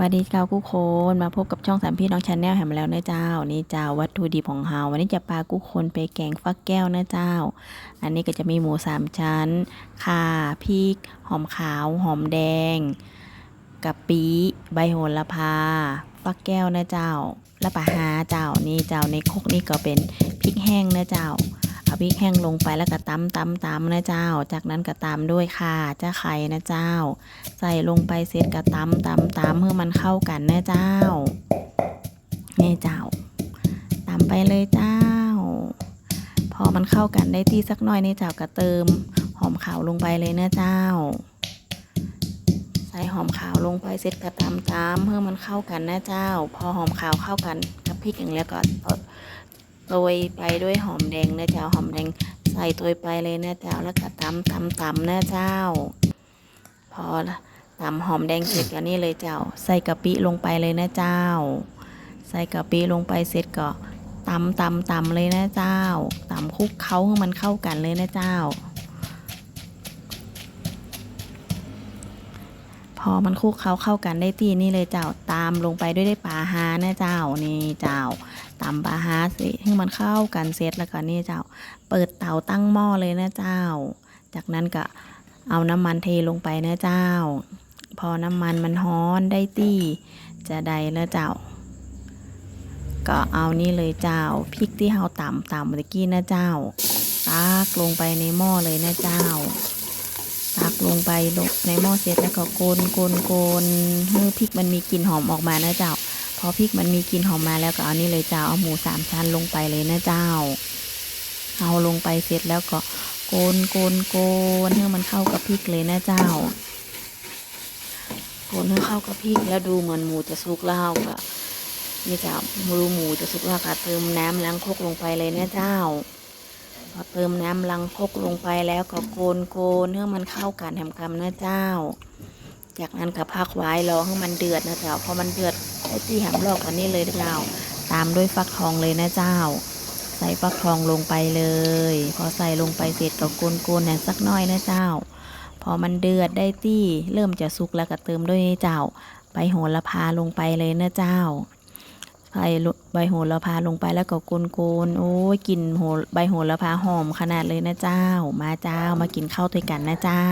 สวัสดีเจ้ากู้คนมาพบกับช่องสามพี่น้องชาแนลแหมแล้วนะเจ้า นี่เจ้าวัตถุดิบของเฮาวันนี้จะปลากู้คนไปแกงฟักแก้วนะเจ้า อันนี้ก็จะมีหมูสามชั้นข่าพริก หอมขาว หอมแดงกะปิใบโหระพา ฟักแก้วนะเจ้าและปลาหาเจ้านี่เจ้าในครกนี่ก็เป็นพริกแห้งนะเจ้า เอาพริกแห้งลงไปแล้วก็ตำตำตำนะเจ้า จากนั้นก็ตามด้วยข่าจ้าไข่นะเจ้า ใส่ลงไปเสร็จก็ตำตำตำเพื่อมันเข้ากันนะเจ้านี่เจ้าตำไปเลยเจ้า พอมันเข้ากันได้ที่สักหน่อยนี่เจ้าก็เติมหอมขาวลงไปเลยนะเจ้า ใส่หอมขาวลงไปเสร็จก็ตำตำเพื่อมันเข้ากันนะเจ้า พอหอมขาวเข้ากันกับพริกอย่างแล้วก็ โรยไปด้วยหอมแดงนะเจ้าหอมแดงใส่โรยไปเลยนะเจ้าแล้วก็ตำตำตำนะเจ้า พอตำหอมแดงเสร็จก็นี่เลยเจ้า ใส่กะปิลงไปเลยนะเจ้า ใส่กะปิลงไปเสร็จก็ตำตำตำเลยนะเจ้าตำคลุกเขาให้มันเข้ากันเลยนะเจ้า พอมันคลุกเคล้าเข้ากันได้ที่นี่เลยเจ้าตามลงไปด้วยได้ปลาฮานะเจ้านี่เจ้าตำปลาฮาสร็จให้มันเข้ากันเสร็จแล้วก็นี่เจ้า เปิดเตาตั้งหม้อเลยนะเจ้า จากนั้นก็เอาน้ำมันเทลงไปนะเจ้า พอน้ำมันมันฮ้อนได้ที่จะได้แล้วเจ้า ก็เอานี่เลยเจ้าพริกที่เราตำตำเมื่อกี้นะเจ้าตักลงไปในหม้อเลยนะเจ้า ตักลงไปลงในหม้อเสร็จแล้วก็โกนโกนโกนให้พริกมันมีกลิ่นหอมออกมานะเจ้า พอพริกมันมีกลิ่นหอมมาแล้วก็เอานี่เลยเจ้าเอาหมูสามชั้นลงไปเลยนะเจ้า เอาลงไปเสร็จแล้วก็โกนโกนโกนให้มันเข้ากับพริกเลยนะเจ้า โกนให้เข้ากับพริกแล้วดูเหมือนหมูจะสุกแล้วก็นี่เจ้าดูหมูจะสุกแล้วก็เติมน้ำล้างคกลงไปเลยนะเจ้า อเติมน้ำล้างคกลงไปแล้วก็โกนโกนให้มันเข้ากันแถมคำนะเจ้า จากนั้นก็พักไว้รอให้มันเดือดนะเจ้าพอมันเดือดไอ้ที่แหมลอกกันนี่เลยนะเจ้า ตามด้วยฟักทองเลยนะเจ้า ใส่ฟักทองลงไปเลย พอใส่ลงไปเสร็จก็โกนๆแหนสักน้อยนะเจ้า พอมันเดือดได้ที่เริ่มจะสุกแล้วก็เติมด้วยเจ้า ใบโหระพาลงไปเลยนะเจ้า ใส่ใบโหระพาลงไปแล้วก็โกนๆโอ้ยกลิ่นโหใบโหระพาหอมขนาดเลยนะเจ้า มาเจ้ามากินข้าวด้วยกันนะเจ้า